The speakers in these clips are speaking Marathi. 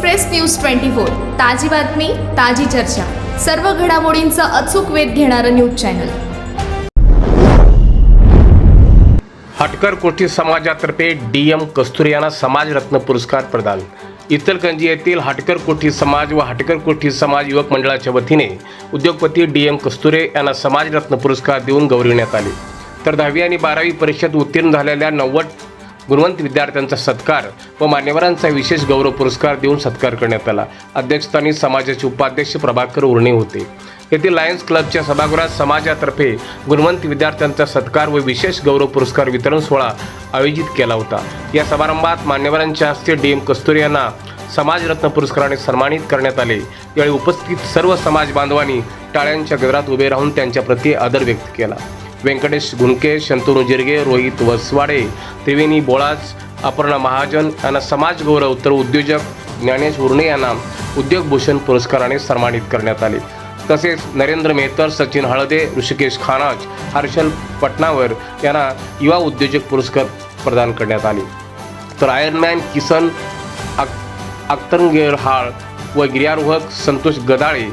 Express news twenty four. ताजी बातमी ताजी चर्चा. सर्व घडामोडींचा अचूक वेध घेणारं न्यूज चॅनल. हटकर कोठी समाजातर्फे डी एम कस्तुरी यांना समाजरत्न पुरस्कार प्रदान. इचलकरंजी येथील हटकर कोठी समाज व हटकर कोठी समाज युवक मंडळाच्या वतीने उद्योगपती डी एम कस्तुरे यांना समाजरत्न पुरस्कार देऊन गौरविण्यात आले. तर दहावी आणि बारावी परीक्षेत उत्तीर्ण झालेल्या नव्वद गुणवंत विद्यार्थ्यांचा सत्कार व मान्यवरांचा विशेष गौरव पुरस्कार देऊन सत्कार करण्यात आला. अध्यक्षस्थानी समाजाचे उपाध्यक्ष प्रभाकर उर्णे होते. येथील लायन्स क्लबच्या सभागृहात समाजातर्फे गुणवंत विद्यार्थ्यांचा सत्कार व विशेष गौरव पुरस्कार वितरण सोहळा आयोजित केला होता. या समारंभात मान्यवरांच्या हस्ते डी एम कस्तुरी यांना समाजरत्न पुरस्काराने सन्मानित करण्यात आले. यावेळी उपस्थित सर्व समाज बांधवांनी टाळ्यांच्या गजरात उभे राहून त्यांच्याप्रती आदर व्यक्त केला. व्यंकटेश गुणके शंतनू जिरगे रोहित वसवाडे त्रिवेणी बोळाज अपर्णा महाजन यांना समाज गौरव तर उद्योजक ज्ञानेश उर्णे यांना उद्योगभूषण पुरस्काराने सन्मानित करण्यात आले. तसेच नरेंद्र मेहतर सचिन हळदे ऋषिकेश खानाज हर्षल पटनावर यांना युवा उद्योजक पुरस्कार प्रदान करण्यात आले. तर आयर्नमॅन किसन अक अख्तरंगेरहाळ व गिर्यारोहक संतोष गदाळे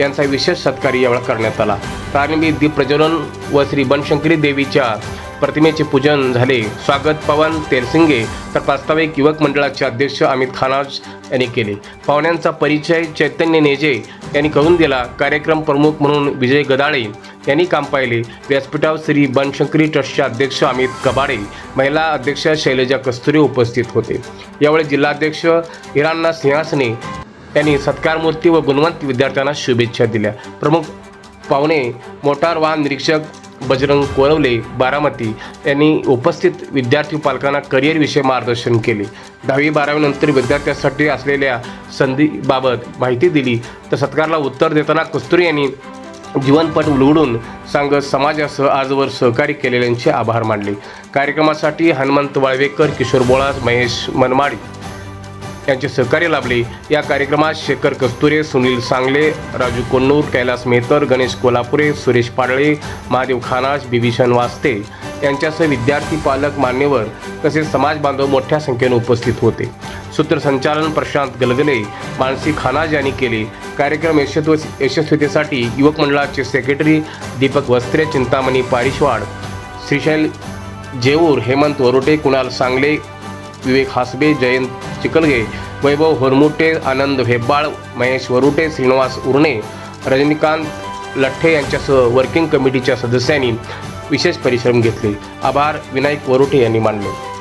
यांचा विशेष सत्कार यावेळी करण्यात आला. प्रारंभी दीप प्रज्वलन व श्री बनशंकरी देवीच्या प्रतिमेचे पूजन झाले. स्वागत पवन तेलसिंगे तर प्रास्ताविक युवक मंडळाचे अध्यक्ष अमित खानाज यांनी केले. पाहुण्यांचा परिचय चैतन्य नेजे यांनी करून दिला. कार्यक्रम प्रमुख म्हणून विजय गदाळे यांनी काम पाहिले. व्यासपीठावर श्री बनशंकरी ट्रस्टचे अध्यक्ष अमित कबाडे महिला अध्यक्ष शैलजा कस्तुरे उपस्थित होते. यावेळी जिल्हाध्यक्ष इरान्ना सिंहासने यांनी सत्कारमूर्ती व गुणवंत विद्यार्थ्यांना शुभेच्छा दिल्या. प्रमुख पाहुणे मोटार वाहन निरीक्षक बजरंग कोरवले बारामती यांनी उपस्थित विद्यार्थी पालकांना करिअरविषयी मार्गदर्शन केले. दहावी बारावीनंतर विद्यार्थ्यांसाठी असलेल्या संधीबाबत माहिती दिली. तर सत्कारला उत्तर देताना कस्तुरी यांनी जीवनपट उलगडून सांगत समाजासह आजवर सहकार्य केलेल्यांचे आभार मानले. कार्यक्रमासाठी हनुमंत वाळवेकर किशोर बोळास महेश मनमाडी. यांचे सहकार्य लाभले. या कार्यक्रमात शेखर कस्तुरे सुनील सांगले राजू कोन्नूर कैलास मेहतर गणेश कोल्हापुरे सुरेश पाडळे महादेव खानाश बिभीषण वास्ते यांच्यासह विद्यार्थी पालक मान्यवर तसेच समाज बांधव मोठ्या संख्येने उपस्थित होते. सूत्रसंचालन प्रशांत गलगले मानसी खानाज यांनी केले. कार्यक्रम यशस्व यशस्वीतेसाठी युवक मंडळाचे सेक्रेटरी दीपक वस्त्रे चिंतामणी पारिशवाड श्रीशैल जेऊर हेमंत वरोटे कुणाल सांगले विवेक हासबे जयंत चिकलगे वैभव होरमुटे आनंद हेब्बाळ महेश वरुटे श्रीनिवास उर्णे रजनीकांत लठ्ठे यांच्यासह वर्किंग कमिटीच्या सदस्यांनी विशेष परिश्रम घेतले. आभार विनायक वरुटे यांनी मानले.